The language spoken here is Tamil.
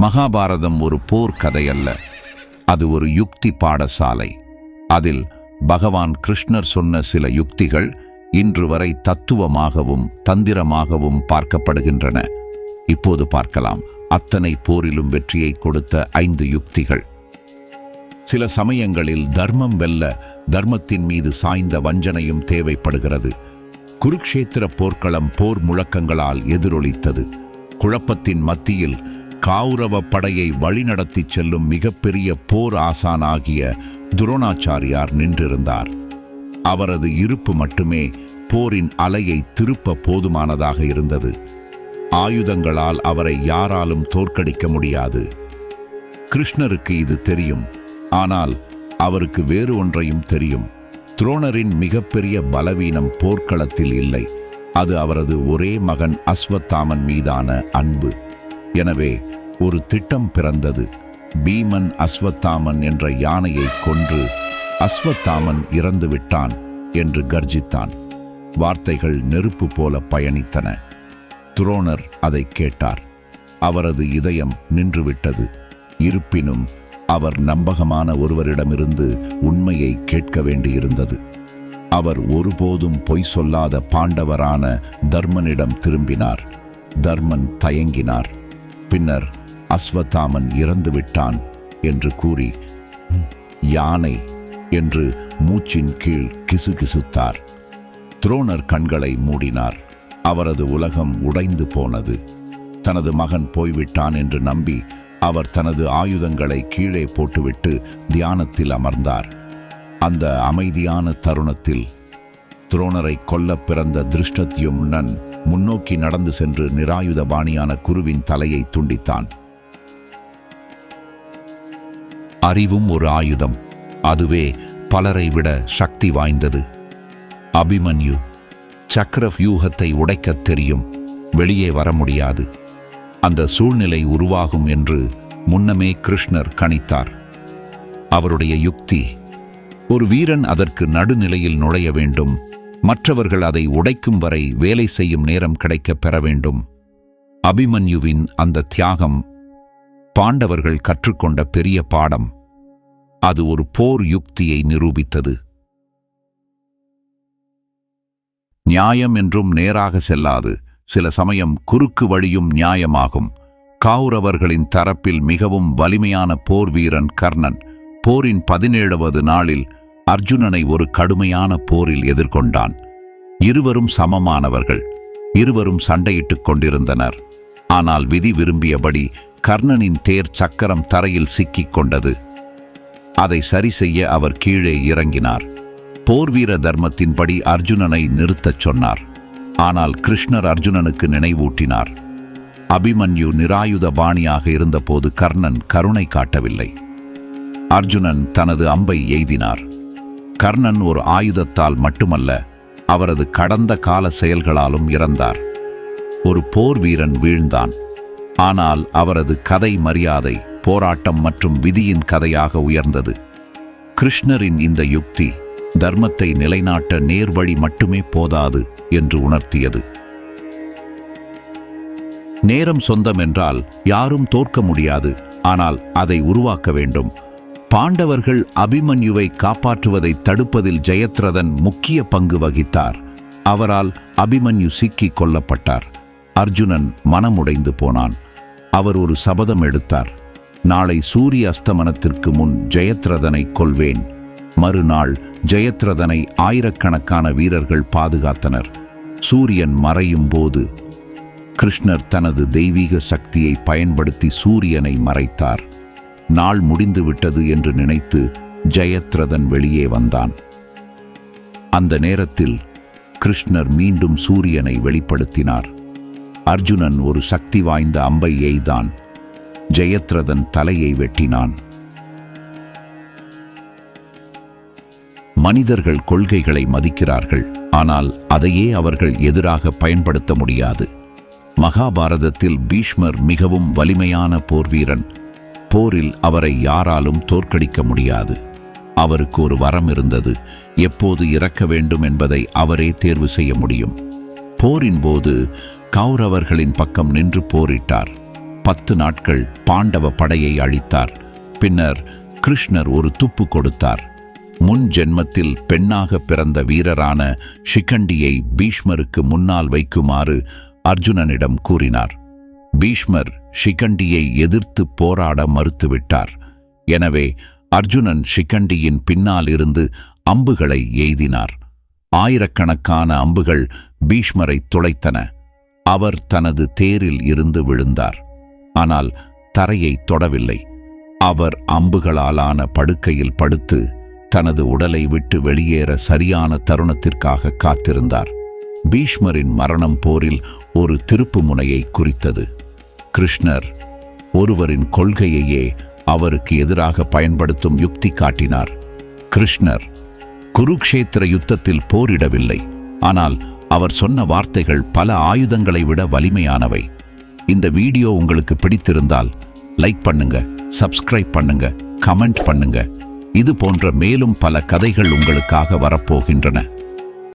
மகாபாரதம் ஒரு போர் அல்ல. அது ஒரு யுக்தி பாடசாலை. அதில் பகவான் கிருஷ்ணர் சொன்ன சில யுக்திகள் இன்று வரை தத்துவமாகவும் தந்திரமாகவும் பார்க்கப்படுகின்றன. இப்போது பார்க்கலாம். அத்தனை போரிலும் வெற்றியை கொடுத்த ஐந்து யுக்திகள். சில சமயங்களில் தர்மம் வெல்ல தர்மத்தின் மீது சாய்ந்த வஞ்சனையும் தேவைப்படுகிறது. குருக்ஷேத்திர போர்க்களம் போர் முழக்கங்களால் எதிரொலித்தது. குழப்பத்தின் மத்தியில் கௌரவ படையை வழிநடத்திச் செல்லும் மிகப்பெரிய போர் ஆசானாகிய துரோணாச்சாரியார் நின்றிருந்தார். அவரது இருப்பு மட்டுமே போரின் அலையை திருப்ப போதுமானதாக இருந்தது. ஆயுதங்களால் அவரை யாராலும் தோற்கடிக்க முடியாது. கிருஷ்ணருக்கு இது தெரியும். ஆனால் அவருக்கு வேறு ஒன்றையும் தெரியும். துரோணரின் மிகப்பெரிய பலவீனம் போர்க்களத்தில் இல்லை. அது அவரது ஒரே மகன் அஸ்வத்தாமன் மீதான அன்பு. எனவே ஒரு திட்டம் பிறந்தது. பீமன் அஸ்வத்தாமன் என்ற யானையை கொன்று அஸ்வத்தாமன் இறந்து விட்டான் என்று கர்ஜித்தான். வார்த்தைகள் நெருப்பு போல பயணித்தன. துரோணர் அதை கேட்டார். அவரது இதயம் நின்றுவிட்டது. இருப்பினும் அவர் நம்பகமான ஒருவரிடமிருந்து உண்மையை கேட்க வேண்டியிருந்தது. அவர் ஒருபோதும் பொய் சொல்லாத பாண்டவரான தர்மனிடம் திரும்பினார். தர்மன் தயங்கினார். பின்னர் அஸ்வத்தாமன் இறந்து விட்டான் என்று கூறி யானை என்று மூச்சின் கீழ் கிசுகிசுத்தார். துரோணர் கண்களை மூடினார். அவரது உலகம் உடைந்து போனது. தனது மகன் போய்விட்டான் என்று நம்பி அவர் தனது ஆயுதங்களை கீழே போட்டுவிட்டு தியானத்தில் அமர்ந்தார். அந்த அமைதியான தருணத்தில் துரோணரை கொல்ல பிறந்த திருஷ்டத்யும்னன் முன்னோக்கி நடந்து சென்று நிராயுதபாணியான குருவின் தலையை துண்டித்தான். அறிவும் ஒரு ஆயுதம். அதுவே பலரை விட சக்தி வாய்ந்தது. அபிமன்யு சக்கர வியூகத்தை உடைக்கத் தெரியும். வெளியே வர முடியாது. அந்த சூழ்நிலை உருவாகும் என்று முன்னமே கிருஷ்ணர் கணித்தார். அவருடைய யுக்தி ஒரு வீரன் அதற்கு நடுநிலையில் நுழைய வேண்டும் மற்றவர்கள் அதை உடைக்கும் வரை வேலை செய்யும் நேரம் கிடைக்கப் பெற வேண்டும். அபிமன்யுவின் அந்த தியாகம் பாண்டவர்கள் கற்றுக்கொண்ட பெரிய பாடம். அது ஒரு போர் யுக்தியை நிரூபித்தது. நியாயம் என்றும் நேராக செல்லாது. சில சமயம் குறுக்கு வழியும் நியாயமாகும். கௌரவர்களின் தரப்பில் மிகவும் வலிமையான போர் வீரன் கர்ணன். போரின் பதினேழாவது நாளில் அர்ஜுனனை ஒரு கடுமையான போரில் எதிர்கொண்டான். இருவரும் சமமானவர்கள். இருவரும் சண்டையிட்டுக் கொண்டிருந்தனர். ஆனால் விதி விரும்பியபடி கர்ணனின் தேர் சக்கரம் தரையில் சிக்கிக் கொண்டது. அதை சரி செய்ய அவர் கீழே இறங்கினார். போர்வீர தர்மத்தின்படி அர்ஜுனனை நிறுத்தச் சொன்னார். ஆனால் கிருஷ்ணர் அர்ஜுனனுக்கு நினைவூட்டினார். அபிமன்யு நிராயுத பாணியாக இருந்தபோது கர்ணன் கருணை காட்டவில்லை. அர்ஜுனன் தனது அம்பை எய்தினார். கர்ணன் ஒரு ஆயுதத்தால் மட்டுமல்ல அவரது கடந்த கால செயல்களாலும் இறந்தார். ஒரு போர் வீரன் வீழ்ந்தான். ஆனால் அவரது கதை மரியாதை போராட்டம் மற்றும் விதியின் கதையாக உயர்ந்தது. கிருஷ்ணரின் இந்த யுக்தி தர்மத்தை நிலைநாட்ட நேர்வழி மட்டுமே போதாது என்று உணர்த்தியது. நேரம் சொந்தம் என்றால் யாரும் தோற்க முடியாது. ஆனால் அதை உருவாக்க வேண்டும். பாண்டவர்கள் அபிமன்யுவை காப்பாற்றுவதை தடுப்பதில் ஜெயத்ரதன் முக்கிய பங்கு வகித்தார். அவரால் அபிமன்யு சிக்கிக் கொல்லப்பட்டார். அர்ஜுனன் மனமுடைந்து போனான். அவர் ஒரு சபதம் எடுத்தார். நாளை சூரிய அஸ்தமனத்திற்கு முன் ஜெயத்ரதனை கொல்வேன். மறுநாள் ஜெயத்ரதனை ஆயிரக்கணக்கான வீரர்கள் பாதுகாத்தனர். சூரியன் மறையும் போது கிருஷ்ணர் தனது தெய்வீக சக்தியை பயன்படுத்தி சூரியனை மறைத்தார். நாள் முடிந்துவிட்டது என்று நினைத்து ஜெயத்ரதன் வெளியே வந்தான். அந்த நேரத்தில் கிருஷ்ணர் மீண்டும் சூரியனை வெளிப்படுத்தினார். அர்ஜுனன் ஒரு சக்தி வாய்ந்த அம்பை எய்தான். ஜெயத்ரதன் தலையை வெட்டினான். மனிதர்கள் கொள்கைகளை மதிக்கிறார்கள் ஆனால் அதையே அவர்கள் எதிராக பயன்படுத்த முடியாது. மகாபாரதத்தில் பீஷ்மர் மிகவும் வலிமையான போர்வீரன். போரில் அவரை யாராலும் தோற்கடிக்க முடியாது. அவருக்கு ஒரு வரம் இருந்தது. எப்போது இறக்க வேண்டும் என்பதை அவரே தேர்வு செய்ய முடியும். போரின் போது கௌரவர்களின் பக்கம் நின்று போரிட்டார். பத்து நாட்கள் பாண்டவ படையை அழித்தார். பின்னர் கிருஷ்ணர் ஒரு துப்பு கொடுத்தார். முன் ஜென்மத்தில் பெண்ணாக பிறந்த வீரரான ஷிகண்டியை பீஷ்மருக்கு முன்னால் வைக்குமாறு அர்ஜுனனிடம் கூறினார். பீஷ்மர் ஷிகண்டியை எதிர்த்து போராட மறுத்துவிட்டார். எனவே அர்ஜுனன் ஷிகண்டியின் பின்னால் இருந்து அம்புகளை எய்தினார். ஆயிரக்கணக்கான அம்புகள் பீஷ்மரை துளைத்தன. அவர் தனது தேரில் இருந்து விழுந்தார். ஆனால் தரையை தொடவில்லை. அவர் அம்புகளாலான படுக்கையில் படுத்து தனது உடலை விட்டு வெளியேற சரியான தருணத்திற்காக காத்திருந்தார். பீஷ்மரின் மரணம் போரில் ஒரு திருப்பு முனையை குறித்தது. கிருஷ்ணர் ஒருவரின் கொள்கையையே அவருக்கு எதிராக பயன்படுத்தும் யுக்தி காட்டினார். கிருஷ்ணர் குருக்ஷேத்திர யுத்தத்தில் போரிடவில்லை. ஆனால் அவர் சொன்ன வார்த்தைகள் பல ஆயுதங்களை விட வலிமையானவை. இந்த வீடியோ உங்களுக்கு பிடித்திருந்தால் லைக் பண்ணுங்க சப்ஸ்கிரைப் பண்ணுங்க கமெண்ட் பண்ணுங்க. இது போன்ற மேலும் பல கதைகள் உங்களுக்காக வரப்போகின்றன.